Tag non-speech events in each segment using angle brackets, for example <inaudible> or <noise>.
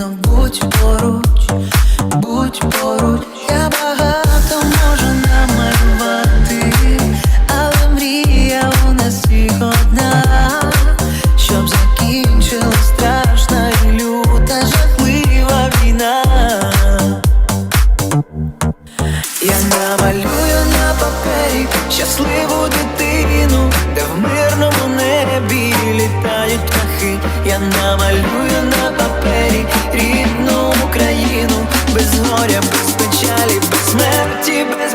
потрібно. Будь поруч, будь поруч. Я багато можу намалювати, але мрія у нас всіх одна, щоб закінчилась страшна і люта жахлива війна. Я намалюю на папері щасливу дитину, де в мирному небі літають птахи. Я намалюю на папері рідну Україну, без горя, без печалі, без смерті, без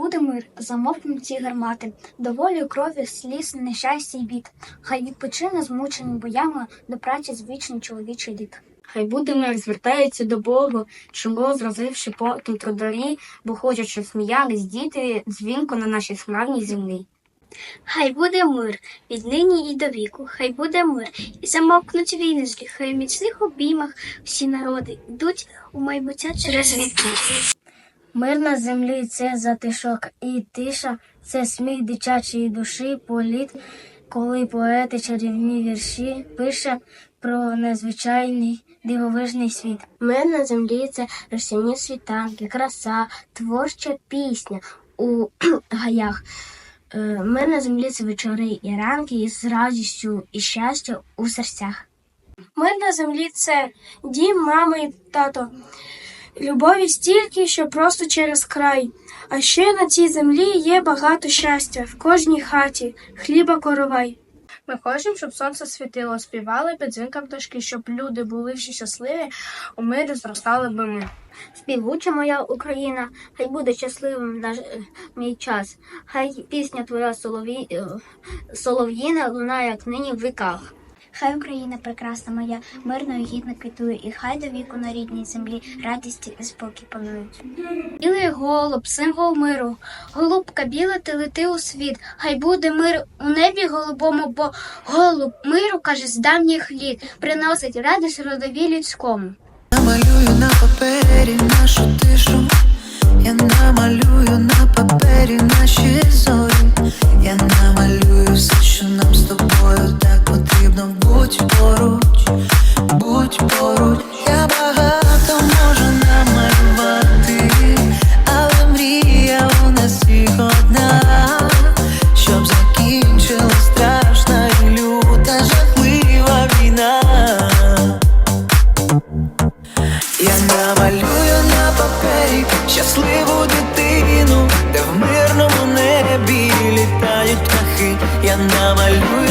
буде мир, замовкнуть ці гармати, доволі крові, сліз, нещастя й бід. Хай відпочине змучений боями до праці звичний чоловічий лід. Хай буде мир, звертається до Бога, чоло зразивши потом трударі, бо щоб сміялись діти дзвінко на нашій славній землі. Хай буде мир від нині і до віку, хай буде мир, і замовкнуть війни злі, хай в міцних обіймах всі народи йдуть у майбуття через віки. Мир на землі це затишок і тиша, це сміх дитячої душі, політ, коли поети чарівні вірші пише про незвичайний дивовижний світ. Мир на землі це росяні світанки, краса, творча пісня у <clears throat> гаях. Е, Мир на землі це вечори і ранки із радістю і щастя у серцях. Мир на землі це дім, мама і тато. Любові стільки, що просто через край. А ще на цій землі є багато щастя в кожній хаті, хліба коровай. Ми хочемо, щоб сонце світило, співали під дзвінком пташки, щоб люди були всі щасливі, у мирі зростали би ми. Співуча моя Україна, хай буде щасливим наш е, мій час. Хай пісня твоя солові... е, солов'їна лунає, як нині в віках. Хай Україна прекрасна моя, мирно і гідно квітує, і хай до віку на рідній землі радість і спокій панують. Білий голуб, символ миру, голубка біла, ти лети у світ. Хай буде мир у небі голубому, бо голуб миру, каже, з давніх літ, приносить радість родові людському. Намалюю на папері нашу тишу. Я намалюю на папері наші зорі. Я будь поруч, будь поруч, я багато можу намалювати, але мрія у нас всіх одна, щоб закінчила страшна люта, жахлива війна. Я намалюю на папері щасливу дитину, де в мирному небі літають птахи, я намалюю.